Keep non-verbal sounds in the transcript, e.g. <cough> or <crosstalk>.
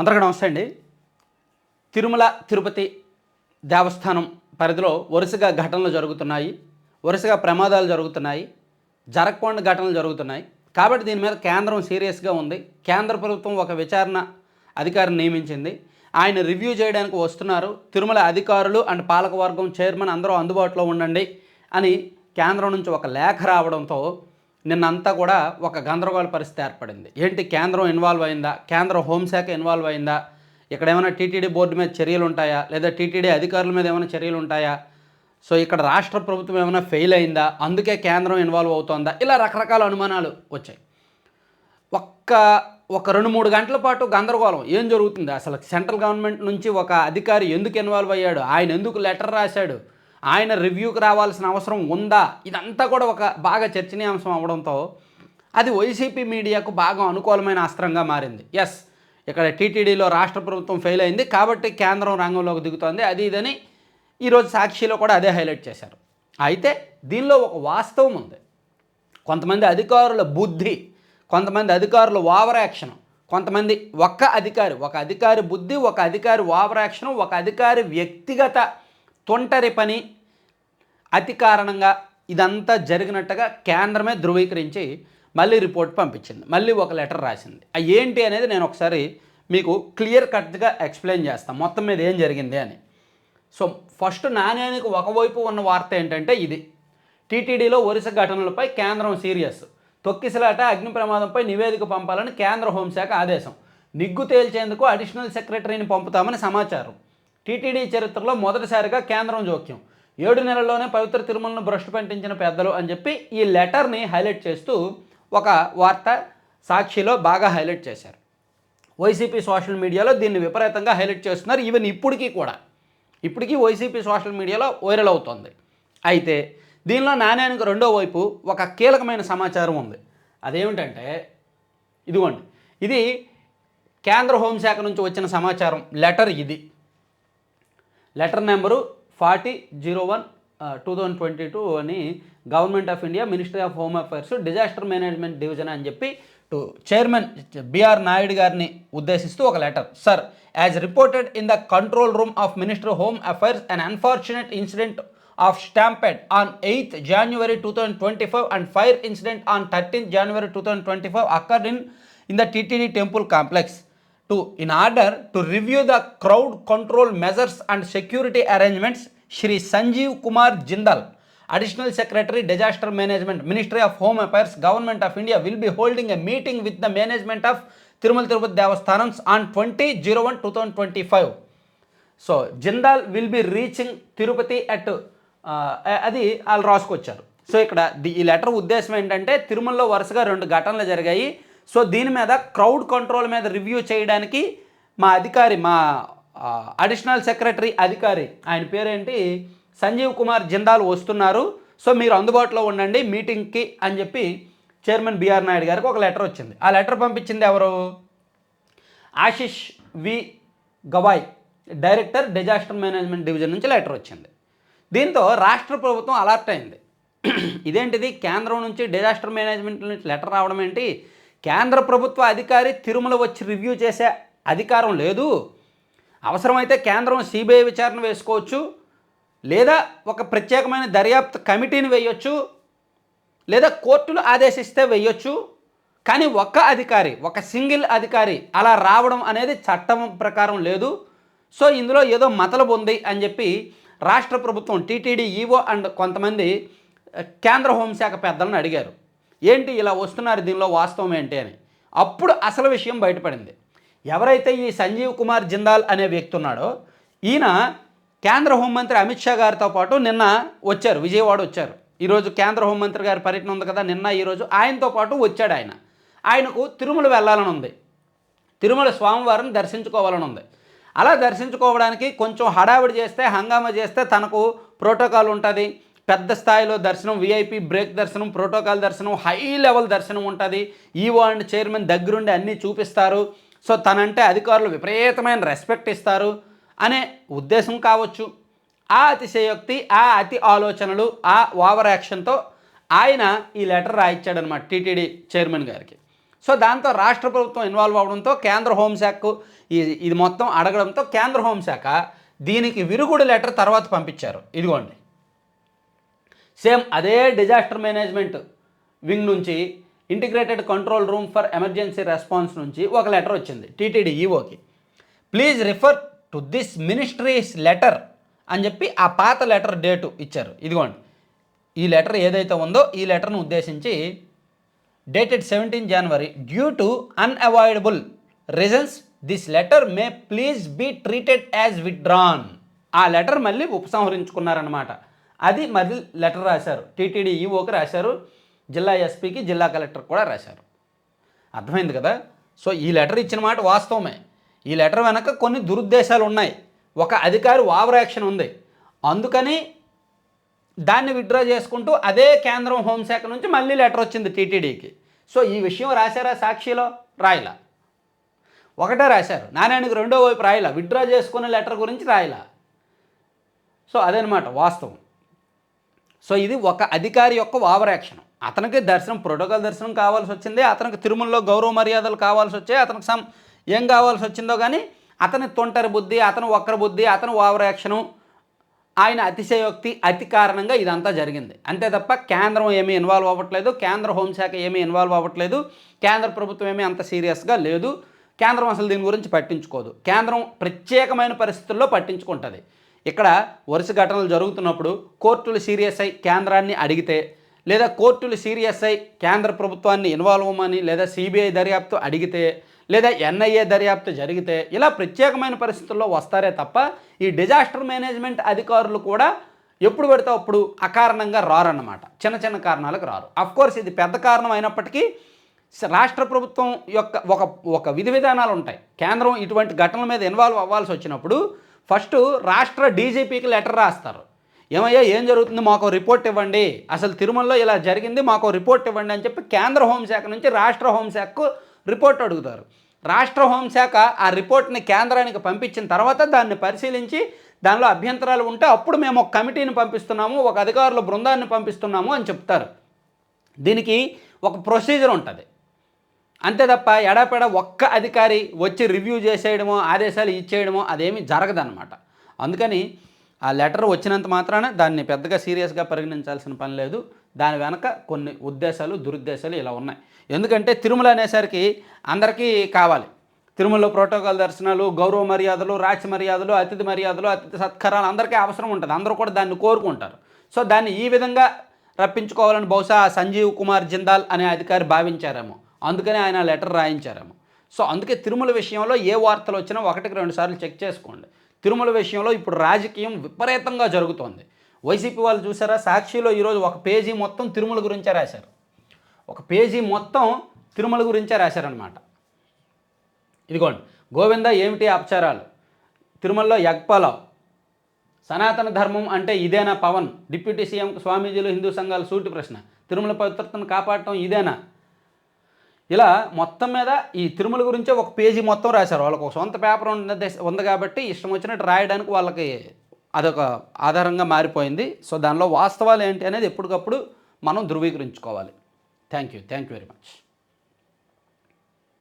అందరికీ నమస్తే అండి. తిరుమల తిరుపతి దేవస్థానం పరిధిలో వరుసగా ఘటనలు జరుగుతున్నాయి. వరుసగా ప్రమాదాలు జరుగుతున్నాయి. జరగకుండా ఘటనలు జరుగుతున్నాయి. కాబట్టి దీని మీద కేంద్రం సీరియస్గా ఉంది. కేంద్ర ప్రభుత్వం ఒక విచారణ అధికారిని నియమించింది. ఆయన రివ్యూ చేయడానికి వస్తున్నారు. తిరుమల అధికారులు అండ్ పాలకవర్గం చైర్మన్ అందరూ అందుబాటులో ఉండండి అని కేంద్రం నుంచి ఒక లేఖ రావడంతో నిన్నంతా కూడా ఒక గందరగోళ పరిస్థితి ఏర్పడింది. ఏంటి? కేంద్రం ఇన్వాల్వ్ అయిందా? కేంద్ర హోంశాఖ ఇన్వాల్వ్ అయిందా? ఇక్కడ ఏమైనా టీటీడీ బోర్డు మీద చర్యలు ఉంటాయా? లేదా టీటీడీ అధికారుల మీద ఏమైనా చర్యలు ఉంటాయా? సో ఇక్కడ రాష్ట్ర ప్రభుత్వం ఏమైనా ఫెయిల్ అయిందా? అందుకే కేంద్రం ఇన్వాల్వ్ అవుతోందా? ఇలా రకరకాల అనుమానాలు వచ్చాయి. ఒక్క ఒక రెండు మూడు గంటల పాటు గందరగోళం. ఏం జరుగుతుంది? అసలు సెంట్రల్ గవర్నమెంట్ నుంచి ఒక అధికారి ఎందుకు ఇన్వాల్వ్ అయ్యాడు? ఆయన ఎందుకు లెటర్ రాశాడు? ఆయన రివ్యూకి రావాల్సిన అవసరం ఉందా? ఇదంతా కూడా ఒక బాగా చర్చనీయాంశం అవడంతో అది వైసీపీ మీడియాకు బాగా అనుకూలమైన అస్త్రంగా మారింది. ఎస్ ఇక్కడ టీటీడీలో రాష్ట్ర ప్రభుత్వం ఫెయిల్ అయింది కాబట్టి కేంద్రం రంగంలోకి దిగుతోంది. అది ఇదని ఈరోజు సాక్షిలో కూడా అదే హైలైట్ చేశారు. అయితే దీనిలో ఒక వాస్తవం ఉంది. కొంతమంది అధికారుల బుద్ధి కొంతమంది అధికారుల ఓవర్ యాక్షన్ కొంతమంది ఒక్క అధికారి ఒక అధికారి బుద్ధి ఒక అధికారి ఓవర్ యాక్షన్ ఒక అధికారి వ్యక్తిగత తొంటరి పని అతి కారణంగా ఇదంతా జరిగినట్టుగా కేంద్రమే ధృవీకరించి మళ్ళీ రిపోర్ట్ పంపించింది. మళ్ళీ ఒక లెటర్ రాసింది. ఆ ఏంటి అనేది నేను ఒకసారి మీకు క్లియర్ కట్గా ఎక్స్ప్లెయిన్ చేస్తాను మొత్తం మీద ఏం జరిగింది అని. సో ఫస్ట్ నాణ్యానికి ఒకవైపు ఉన్న వార్త ఏంటంటే ఇది. టీటీడీలో వరుస ఘటనలపై కేంద్రం సీరియస్. తొక్కిసలాట అగ్ని ప్రమాదంపై నివేదిక పంపాలని కేంద్ర హోంశాఖ ఆదేశం. నిగ్గు తేల్చేందుకు అడిషనల్ సెక్రటరీని పంపుతామని సమాచారం. టీటీడీ చరిత్రలో మొదటిసారిగా కేంద్రం జోక్యం. ఏడు నెలల్లోనే పవిత్ర తిరుమలను భ్రష్టు పట్టించిన పెద్దలు అని చెప్పి ఈ లెటర్ని హైలైట్ చేస్తూ ఒక వార్త సాక్షిలో బాగా హైలైట్ చేశారు. వైసీపీ సోషల్ మీడియాలో దీన్ని విపరీతంగా హైలైట్ చేస్తున్నారు ఈవెన్ ఇప్పటికీ కూడా. ఇప్పటికీ వైసీపీ సోషల్ మీడియాలో వైరల్ అవుతోంది. అయితే దీనిలో నాణ్యానికి రెండో వైపు ఒక కీలకమైన సమాచారం ఉంది. అదేమిటంటే ఇదిగోండి ఇది కేంద్ర హోంశాఖ నుంచి వచ్చిన సమాచారం. లెటర్ ఇది. Letter number forty zero one two thousand twenty two అని government of India ministry of home affairs disaster management division అని చెప్పి టు చైర్మన్ బిఆర్ నాయుడు గారిని ఉద్దేశిస్తూ ఒక letter. Sir as reported in the control room of minister home affairs an unfortunate incident of stampede on eighth January two thousand twenty five and fire incident on thirteenth January two thousand twenty five occur in in the TTD temple complex to in order to review the crowd control measures and security arrangements Shri Sanjeev Kumar Jindal additional secretary disaster management ministry of home affairs government of India will be holding a meeting with the management of Tirumala Tirupati Devasthanam on twenty zero one two thousand twenty five so Jindal will be reaching Tirupati at అది వాళ్ళు రాసుకొచ్చారు so ఇక్కడ ఈ letter ఉద్దేశం ఏంటంటే తిరుమలలో వరుసగా రెండు ఘటనలు జరిగాయి సో దీని మీద క్రౌడ్ కంట్రోల్ మీద రివ్యూ చేయడానికి మా అధికారి మా అడిషనల్ సెక్రటరీ అధికారి ఆయన పేరేంటి? సంజీవ్ కుమార్ జిందాల్ వస్తున్నారు. సో మీరు అందుబాటులో ఉండండి మీటింగ్కి అని చెప్పి చైర్మన్ బిఆర్ నాయుడు గారికి ఒక లెటర్ వచ్చింది. ఆ లెటర్ పంపించింది ఎవరు? Ashish V. Gavai director disaster management division నుంచి లెటర్ వచ్చింది. దీంతో రాష్ట్ర ప్రభుత్వం అలర్ట్ అయింది. <clears throat> ఇదేంటిది? కేంద్రం నుంచి డిజాస్టర్ మేనేజ్మెంట్ నుంచి లెటర్ రావడం ఏంటి? కేంద్ర ప్రభుత్వ అధికారి తిరుమల వచ్చి రివ్యూ చేసే అధికారం లేదు. అవసరమైతే కేంద్రం సిబిఐ విచారణ వేసుకోవచ్చు. లేదా ఒక ప్రత్యేకమైన దర్యాప్తు కమిటీని వేయొచ్చు. లేదా కోర్టులు ఆదేశిస్తే వెయ్యొచ్చు కానీ ఒక్క అధికారి ఒక సింగిల్ అధికారి అలా రావడం అనేది చట్టం ప్రకారం లేదు. సో ఇందులో ఏదో మతలబు ఉంది అని చెప్పి రాష్ట్ర ప్రభుత్వం టీటీడీ ఈవో అండ్ కొంతమంది కేంద్ర హోంశాఖ పెద్దలను అడిగారు. ఏంటి ఇలా వస్తున్నారు దీనిలో వాస్తవం ఏంటి అని. అప్పుడు అసలు విషయం బయటపడింది. ఎవరైతే ఈ సంజీవ్ కుమార్ జిందాల్ అనే వ్యక్తి ఉన్నాడో ఈయన కేంద్ర హోంమంత్రి అమిత్ షా గారితో పాటు నిన్న వచ్చారు విజయవాడ వచ్చారు. ఈరోజు కేంద్ర హోంమంత్రి గారి పర్యటన ఉంది కదా నిన్న ఈరోజు ఆయనతో పాటు వచ్చాడు ఆయన. ఆయనకు తిరుమల వెళ్ళాలని ఉంది. తిరుమల స్వామివారిని దర్శించుకోవాలని ఉంది. అలా దర్శించుకోవడానికి కొంచెం హడావిడి చేస్తే హంగామా చేస్తే తనకు ప్రోటోకాల్ ఉంటుంది. పెద్ద స్థాయిలో దర్శనం విఐపి బ్రేక్ దర్శనం ప్రోటోకాల్ దర్శనం హై లెవెల్ దర్శనం ఉంటుంది. ఈవో అండ్ చైర్మన్ దగ్గరుండి అన్నీ చూపిస్తారు. సో తనంటే అధికారులు విపరీతమైన రెస్పెక్ట్ ఇస్తారు అనే ఉద్దేశం కావచ్చు. ఆ అతిశయోక్తి ఆ అతి ఆలోచనలు ఆ ఓవర్ యాక్షన్తో ఆయన ఈ లెటర్ రాయించాడనమాట టీటీడీ చైర్మన్ గారికి. సో దాంతో రాష్ట్ర ప్రభుత్వం ఇన్వాల్వ్ అవడంతో కేంద్ర హోంశాఖ ఇది మొత్తం అడగడంతో కేంద్ర హోంశాఖ దీనికి విరుగుడు లెటర్ తర్వాత పంపించారు. ఇదిగోండి. సేమ్ అదే డిజాస్టర్ మేనేజ్మెంట్ వింగ్ నుంచి integrated control room for emergency response నుంచి ఒక లెటర్ వచ్చింది TTD ఈఓకి please refer to this ministry's letter అని చెప్పి ఆ పాత లెటర్ డేటు ఇచ్చారు. ఇదిగోండి ఈ లెటర్ ఏదైతే ఉందో ఈ లెటర్ను ఉద్దేశించి dated seventeen January due to unavoidable reasons this letter may please be treated as withdrawn. ఆ లెటర్ మళ్ళీ ఉపసంహరించుకున్నారనమాట అది మళ్ళీ లెటర్ రాశారు. టీటీడీ ఈఓకి రాశారు. జిల్లా ఎస్పీకి జిల్లా కలెక్టర్ కూడా రాశారు. అర్థమైంది కదా? సో ఈ లెటర్ ఇచ్చిన మాట వాస్తవమే. ఈ లెటర్ వెనక కొన్ని దురుద్దేశాలు ఉన్నాయి. ఒక అధికారి ఓవర్ యాక్షన్ ఉంది. అందుకని దాన్ని విత్డ్రా చేసుకుంటూ అదే కేంద్రం హోంశాఖ నుంచి మళ్ళీ లెటర్ వచ్చింది టీటీడీకి. సో ఈ విషయం రాశారా సాక్షిలో? రాయలా. ఒకటే రాశారు. నారాయణకి రెండో వైపు రాయలా. విత్డ్రా చేసుకునే లెటర్ గురించి రాయలా. సో అదనమాట వాస్తవం. సో ఇది ఒక అధికారి యొక్క ఓవర్ యాక్షన్ అతనికి దర్శనం ప్రోటోకాల్ దర్శనం కావాల్సి వచ్చింది అతనికి తిరుమలలో గౌరవ మర్యాదలు కావాల్సి వచ్చాయి అతనికి సమ్ ఏం కావాల్సి వచ్చిందో కానీ అతని తొంటరి బుద్ధి అతను ఒక్కరి బుద్ధి అతను ఓవర్ యాక్షను ఆయన అతిశయోక్తి అతి కారణంగా ఇదంతా జరిగింది. అంతే తప్ప కేంద్రం ఏమీ ఇన్వాల్వ్ అవ్వట్లేదు కేంద్ర హోంశాఖ ఏమీ ఇన్వాల్వ్ అవ్వట్లేదు కేంద్ర ప్రభుత్వం ఏమీ అంత సీరియస్గా లేదు. కేంద్రం అసలు దీని గురించి పట్టించుకోదు. కేంద్రం ప్రత్యేకమైన పరిస్థితుల్లో పట్టించుకుంటుంది. ఇక్కడ వరుస ఘటనలు జరుగుతున్నప్పుడు కోర్టులు సీరియస్ అయి కేంద్రాన్ని అడిగితే లేదా కోర్టులు సీరియస్ అయి కేంద్ర ప్రభుత్వాన్ని ఇన్వాల్వ్ అవ్వమని లేదా సిబిఐ దర్యాప్తు అడిగితే లేదా ఎన్ఐఏ దర్యాప్తు జరిగితే ఇలా ప్రత్యేకమైన పరిస్థితుల్లో వస్తారే తప్ప ఈ డిజాస్టర్ మేనేజ్మెంట్ అధికారులు కూడా ఎప్పుడు పడితే అప్పుడు అకారణంగా రారన్నమాట. చిన్న చిన్న కారణాలకు రారు. అఫ్కోర్స్ ఇది పెద్ద కారణం అయినప్పటికీ రాష్ట్ర ప్రభుత్వం యొక్క ఒక ఒక విధి విధానాలు ఉంటాయి. కేంద్రం ఇటువంటి ఘటనల మీద ఇన్వాల్వ్ అవ్వాల్సి వచ్చినప్పుడు ఫస్ట్ రాష్ట్ర డీజీపీకి లెటర్ రాస్తారు. ఏమయ్యా ఏం జరుగుతుంది? మాకు రిపోర్ట్ ఇవ్వండి. అసలు తిరుమలలో ఇలా జరిగింది మాకు రిపోర్ట్ ఇవ్వండి అని చెప్పి కేంద్ర హోంశాఖ నుంచి రాష్ట్ర హోంశాఖకు రిపోర్ట్ అడుగుతారు. రాష్ట్ర హోంశాఖ ఆ రిపోర్ట్ని కేంద్రానికి పంపించిన తర్వాత దాన్ని పరిశీలించి దానిలో అభ్యంతరాలు ఉంటే అప్పుడు మేము ఒక కమిటీని పంపిస్తున్నాము ఒక అధికారుల బృందాన్ని పంపిస్తున్నాము అని చెప్తారు. దీనికి ఒక ప్రొసీజర్ ఉంటుంది. అంతే తప్ప ఎడాపెడ ఒక్క అధికారి వచ్చి రివ్యూ చేసేయడమో ఆదేశాలు ఇచ్చేయడమో అదేమీ జరగదన్నమాట. అందుకని ఆ లెటర్ వచ్చినంత మాత్రాన దాన్ని పెద్దగా సీరియస్గా పరిగణించాల్సిన పని లేదు. దాని వెనక కొన్ని ఉద్దేశాలు దురుద్దేశాలు ఇలా ఉన్నాయి. ఎందుకంటే తిరుమల అనేసరికి అందరికీ కావాలి. తిరుమలలో ప్రోటోకాల్ దర్శనాలు గౌరవ మర్యాదలు రాజ్య మర్యాదలు అతిథి మర్యాదలు అతిథి సత్కారాలు అందరికీ అవసరం ఉంటుంది. అందరూ కూడా దాన్ని కోరుకుంటారు. సో దాన్ని ఈ విధంగా రప్పించుకోవాలని బహుశా సంజీవ్ కుమార్ జిందాల్ అనే అధికారి భావించారేమో. అందుకనే ఆయన లెటర్ రాయించారేమో. సో అందుకే తిరుమల విషయంలో ఏ వార్తలు వచ్చినా ఒకటికి రెండు సార్లు చెక్ చేసుకోండి. తిరుమల విషయంలో ఇప్పుడు రాజకీయం విపరీతంగా జరుగుతోంది. వైసీపీ వాళ్ళు చూసారా? సాక్షిలో ఈరోజు ఒక పేజీ మొత్తం తిరుమల గురించే రాశారు. ఒక పేజీ మొత్తం తిరుమల గురించే రాశారనమాట ఇదిగోండి గోవింద ఏమిటి అపచారాలు? తిరుమలలో యగ్పలావ్. సనాతన ధర్మం అంటే ఇదేనా పవన్? డిప్యూటీ సీఎం స్వామీజీలు హిందూ సంఘాలు సూటి ప్రశ్న. తిరుమల పవిత్రతను కాపాడటం ఇదేనా? ఇలా మొత్తం మీద ఈ తిరుమల గురించే ఒక పేజీ మొత్తం రాశారు. వాళ్ళకు ఒక సొంత పేపర్ ఉన్నది ఉంది కాబట్టి ఇష్టం వచ్చినట్టు రాయడానికి వాళ్ళకి అదొక ఆధారంగా మారిపోయింది. సో దానిలో వాస్తవాలు ఏంటి అనేది ఎప్పటికప్పుడు మనం ధృవీకరించుకోవాలి. Thank you thank you very much.